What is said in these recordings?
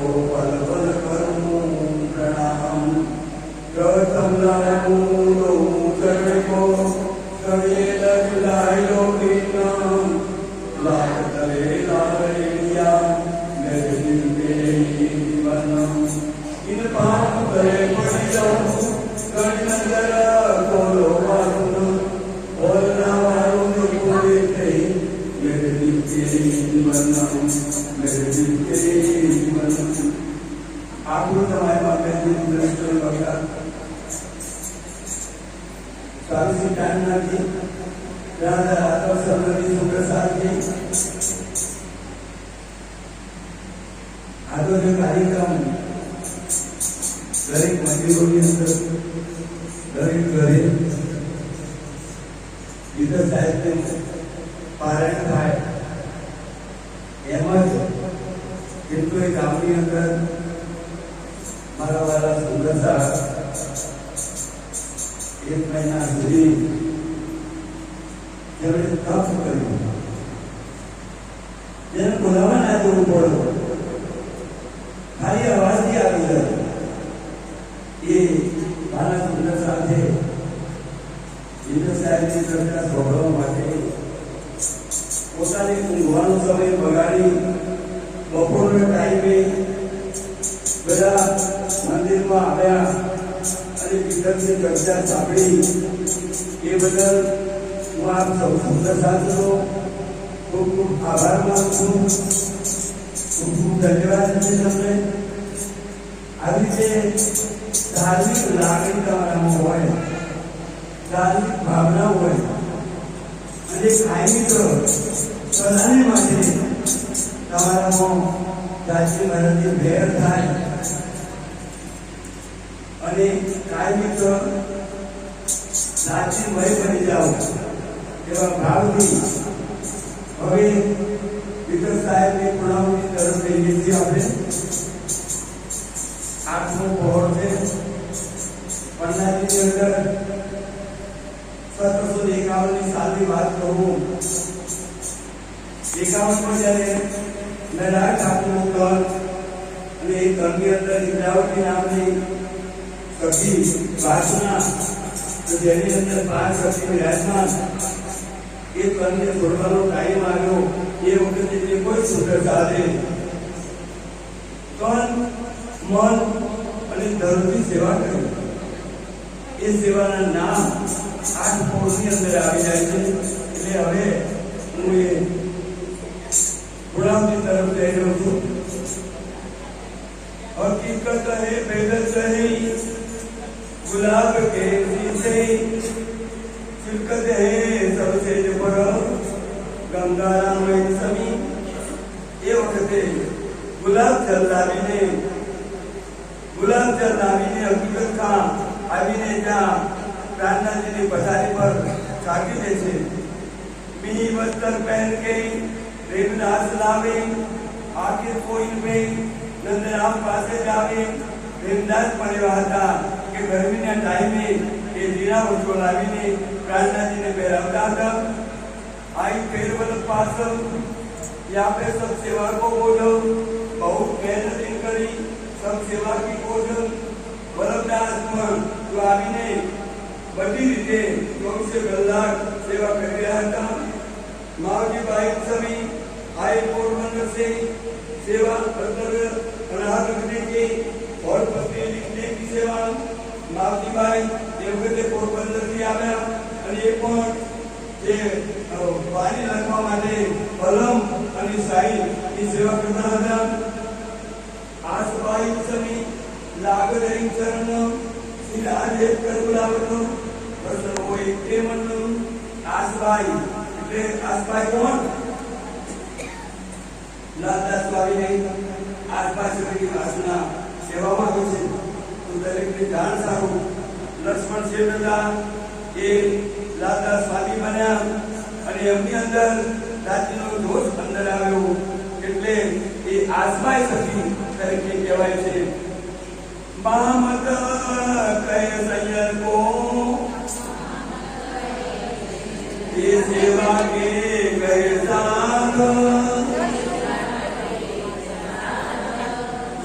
गोपालपदकर्मूं प्रणाहं प्रसन्नमू આ તો જે કાર્યક્રમ દરેક મંદિરોની અંદર દરેક ઘરે ગીતા સાહિત્ય પારાયણ થાય એમ જ કેટલું એક ગામની અંદર મારા વાળા સુંદર સાહેબ એક મહિના સુધી જેમણે તપ કર્યું જેને બોલાવવા ના જવું પડ્યું સાહેબની ચર્ચા માટે પોતાની ઊંઘવાનો સમય બગાડી બપોરના ટાઈમે બધા મંદિરમાં આવ્યા અને પિતરની ચર્ચા સાંભળી એ બદલ હું આપ સૌ સુંદર સાથીનો ખૂબ ખૂબ આભાર માનું છું ખૂબ ખૂબ ધન્યવાદ છે તમને આવી રીતે ધાર્મિક લાગણી તમારામાં હોય. ધાર્મિક ભાવના હોય. અને કાયમી તો બધાને માટે તમારામાં જાતિ મરણની ભેર થાય. અને કાયમી તો સાચીમય બની જાઓ એવા ભાવથી. હવે એકાવનમાં જ્યારે નરા ઠાકોરનું ઘર અને એ ઘરની અંદર ઇન્દ્રાવતી નામની સખી વાસના તો જેની અંદર પાંચ સખી વિરાજમાન એ ઘરને છોડવાનો ટાઈમ આવ્યો એ વખતે જે કોઈ સુંદર સાથે તન મન અને ધર્મની સેવા કરી એ સેવાના નામ આઠ પોળની અંદર આવી જાય છે એટલે હવે હું એ अल्लाह की तरफ़ ले रहे हो हकीकत है बेदत है गुलाब के नीचे शिरकत है सबसे जो जबर गंगारा में समी ये वक्त गुलाब जल्दारी ने गुलाब जल्दारी ने हकीकत का अभी ने अभिनेता प्राणनाथ जी ने बसारी पर छाकी जैसे मिनी वस्त्र पहन के રેવદાસ લાવે આખી કોઈલ મે નંદરામ પાસે જાવે રેવદાસ પડ્યો હતા કે ગરમીના ટાઈમે એ જીરા વસ્તુ લાવીને પ્રાર્થનાજીને પહેરાવતા હતા आई फेरवल पास यहाँ पे सब सेवा को बोलो बहुत मेहनत इन करी सब सेवा की बोलो વલ્લભદાસ પણ જો આવીને બધી રીતે ચોવીસે કલાક સેવા કરી રહ્યા હતા માવજીભાઈ સમી आए पोरबंदर से सेवा कर्तव्य अनाथ रखने के और पत्र लिखने की सेवा માવજીભાઈ એ વખતે પોરબંદર થી આવ્યા અને એ પણ જે અ, પાણી લખવા માટે કલમ અને શાહી ની સેવા કરતા હતા આસભાઈ સમી લાગદરી ચરણ શિલાજે કરુલાવતો પ્રસન્ન હોય તે મનનું આસભાઈ એટલે આસભાઈ કોણ લાલદાસ સ્વામીની આસપાસ રહેલી વાસના સેવામાં આવે છે. તો દરેકને જાણ સારું. લક્ષ્મણ શિવ દાદા એ લાલદાસ સ્વામી બન્યા અને એમની અંદર જાતિનો દોષ અંદર આવ્યો એટલે એ આસમાય સખી તરીકે કહેવાય છે. મામત કય સૈયર કો એ સેવા કે ગય સાથ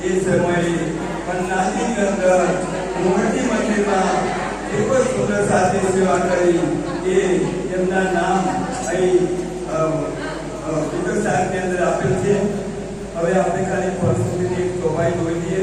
એ સમયે પન્નાજીની અંદર મોટી મંદિરમાં એ જ સુંદર સાથે સેવા કરી એ એમના નામ અહીં વિગત સાહેબની અંદર આપેલ છે. હવે આપણે ખાલી પરિસ્થિતિની એક ચોપાઈ જોઈ લઈએ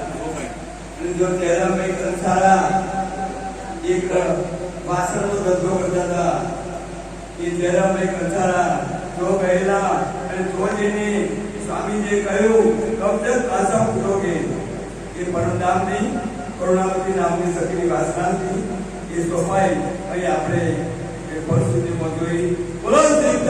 જો એક અંસારા એક વાસણનો ધંધો કરતા હતા. એ એક અંસારા જો ગયેલા અને જો જેને સ્વામીજીએ કહ્યું, કબજત પાછા ઉઠોગે. એ પરમ નામની કરુણાવતી નામની સખીની વાસનાથી એ સોપાઈ અહીં આપણે એ સુધીમાં જોઈ. બોલો શ્રી